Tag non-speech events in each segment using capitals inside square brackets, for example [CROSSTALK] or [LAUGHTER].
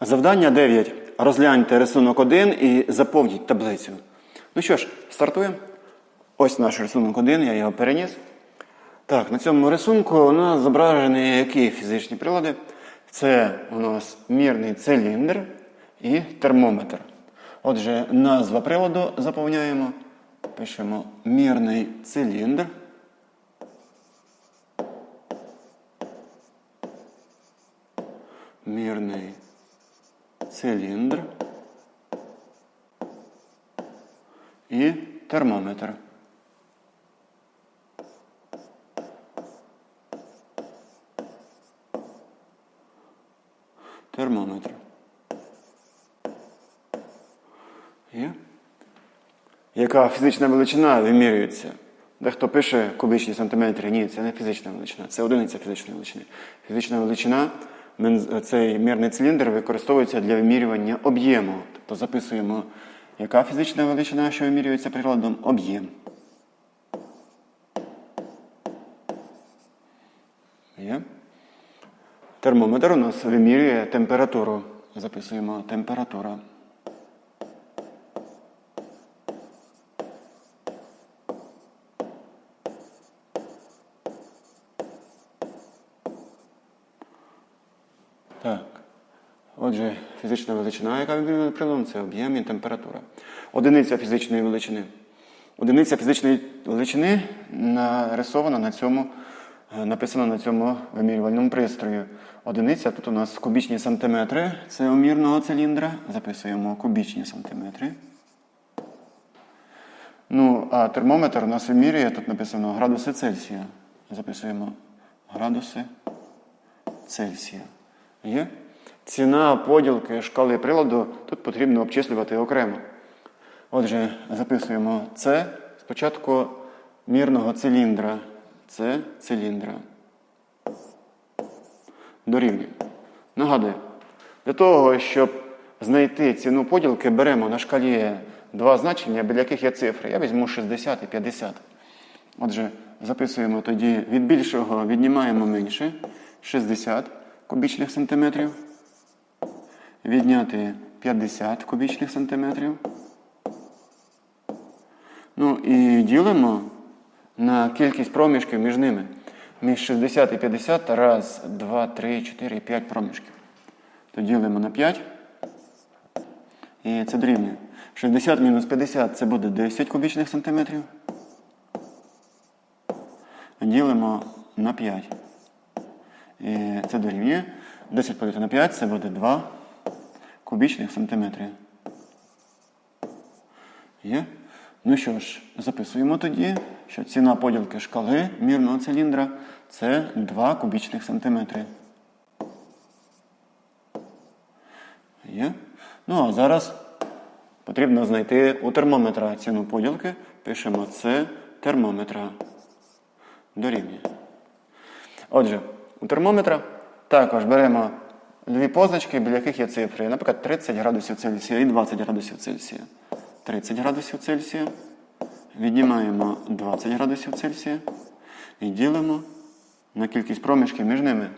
Завдання 9. Розгляньте рисунок 1 і заповніть таблицю. Ну що ж, стартуємо. Ось наш рисунок 1, я його переніс. Так, на цьому рисунку у нас зображені які фізичні прилади? Це у нас мірний циліндр і термометр. Отже, назва приладу заповняємо. Пишемо мірний циліндр. Мірний циліндр і термометр. Термометр. Є? Яка фізична величина вимірюється? Дехто пише кубічні сантиметри. Ні, це не фізична величина, це одиниця фізичної величини. Фізична величина, цей мірний циліндр використовується для вимірювання об'єму. Тобто записуємо, яка фізична величина, що вимірюється приладом, об'єм. Є? Термометр у нас вимірює температуру. Записуємо температура. Так. Отже, фізична величина, яка приладом, це об'єм і температура. Одиниця фізичної величини. Одиниця фізичної величини нарисована на цьому, е, написана на цьому вимірювальному пристрої. Одиниця тут у нас кубічні сантиметри. Це у мірного циліндра. Записуємо кубічні сантиметри. Ну, а термометр у нас вимірює, тут написано градуси Цельсія. Записуємо градуси Цельсія. Є? Ціна поділки шкали приладу тут потрібно обчислювати окремо. Отже, записуємо С спочатку мірного циліндра. С циліндра. Дорівнює. Нагадую, для того, щоб знайти ціну поділки, беремо на шкалі два значення, біля яких є цифри. Я візьму 60 і 50. Отже, записуємо тоді від більшого віднімаємо менше 60 кубічних сантиметрів. Відняти 50 кубічних сантиметрів. Ну і ділимо на кількість проміжків між ними. Між 60 і 50 раз, 2, 3, 4, 5 проміжків. То ділимо на 5. І це дорівнює. 60 мінус 50 це буде 10 кубічних сантиметрів. Ділимо на 5. І це дорівнює. 10 поділити на 5 це буде 2 кубічних сантиметри. Є? Ну що ж, записуємо тоді, що ціна поділки шкали мірного циліндра це 2 кубічних сантиметри. Є? Ну а зараз потрібно знайти у термометра ціну поділки. Пишемо С термометра. Дорівнює. Отже, у термометра також беремо дві позначки, біля яких є цифри. Наприклад, 30 градусів Цельсія і 20 градусів Цельсія. 30 градусів Цельсія. Віднімаємо 20 градусів Цельсія і ділимо на кількість проміжків між ними.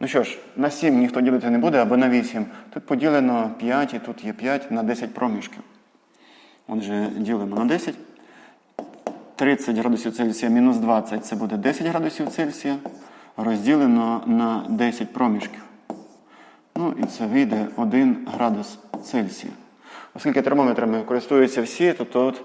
Ну що ж, на 7 ніхто ділити не буде або на 8. Тут поділено 5 і тут є 5 на 10 проміжків. Отже, ділимо на 10. 30 градусів Цельсія мінус 20 це буде 10 градусів Цельсія. Розділено на 10 проміжків. Ну і це вийде 1 градус Цельсія. Оскільки термометрами користуються всі, то тут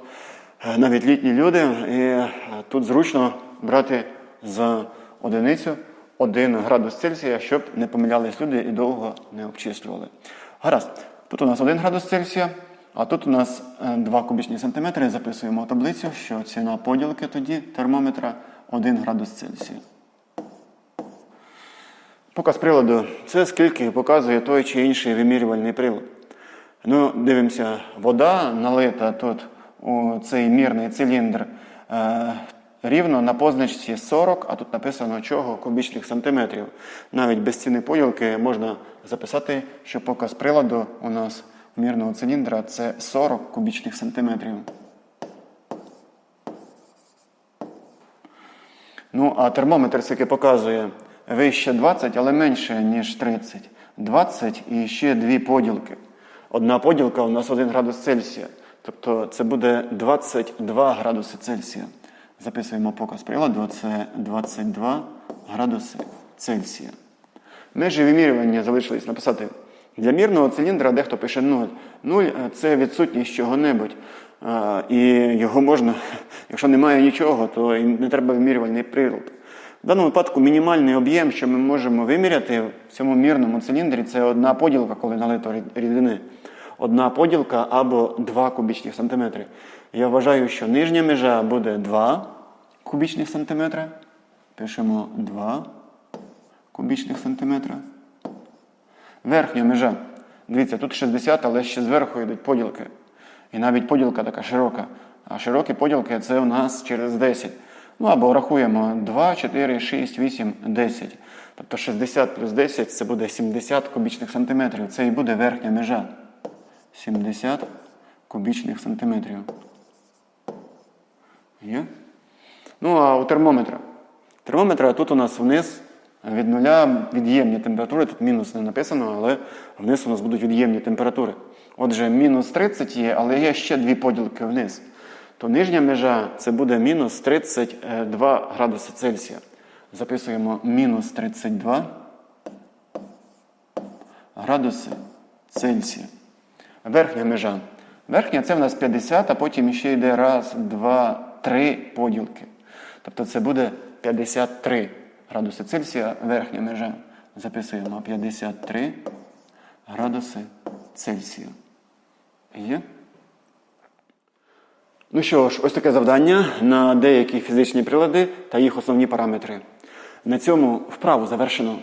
е, навіть літні люди, і е, тут зручно брати за одиницю 1 градус Цельсія, щоб не помилялись люди і довго не обчислювали. Гаразд, тут у нас 1 градус Цельсія, а тут у нас 2 кубічні сантиметри. Записуємо таблицю, що ціна поділки тоді термометра 1 градус Цельсія. Показ приладу це скільки показує той чи інший вимірювальний прилад. Ну, дивимося, вода налита тут у цей мірний циліндр е, рівно на позначці 40, а тут написано чого кубічних сантиметрів. Навіть без ціни поділки можна записати, що показ приладу у нас мірного циліндра це 40 кубічних сантиметрів. Ну, а термометр все-таки показує вище 20, але менше, ніж 30. 20 і ще дві поділки. Одна поділка у нас 1 градус Цельсія. Тобто це буде 22 градуси Цельсія. Записуємо показ приладу, це 22 градуси Цельсія. Межі вимірювання залишились написати. Для мірного циліндра дехто пише 0. 0 – це відсутність чого-небудь. І його можна, [LAUGHS] якщо немає нічого, то і не треба вимірювальний прилад. В даному випадку мінімальний об'єм, що ми можемо виміряти в цьому мірному циліндрі, це одна поділка, коли налито рідини. Одна поділка або 2 кубічних сантиметри. Я вважаю, що нижня межа буде 2 кубічних сантиметра. Пишемо 2 кубічних сантиметра. Верхня межа. Дивіться, тут 60, але ще зверху йдуть поділки. І навіть поділка така широка. А широкі поділки це у нас через 10. Ну або рахуємо 2, 4, 6, 8, 10. Тобто 60 плюс 10 це буде 70 кубічних сантиметрів. Це і буде верхня межа. 70 кубічних сантиметрів. Є? Ну, а у термометра. Термометра тут у нас вниз від нуля від'ємні температури. Тут мінус не написано, але вниз у нас будуть від'ємні температури. Отже, мінус 30 є, але є ще дві поділки вниз. То нижня межа це буде мінус 32 градуси Цельсія. Записуємо мінус 32 градуси Цельсія. Верхня межа. Верхня це в нас 50, а потім ще йде раз, два, три поділки. Тобто це буде 53 градуси Цельсія, верхня межа. Записуємо 53 градуси Цельсія. Є? Ну що ж, ось таке завдання на деякі фізичні прилади та їх основні параметри. На цьому вправу завершено.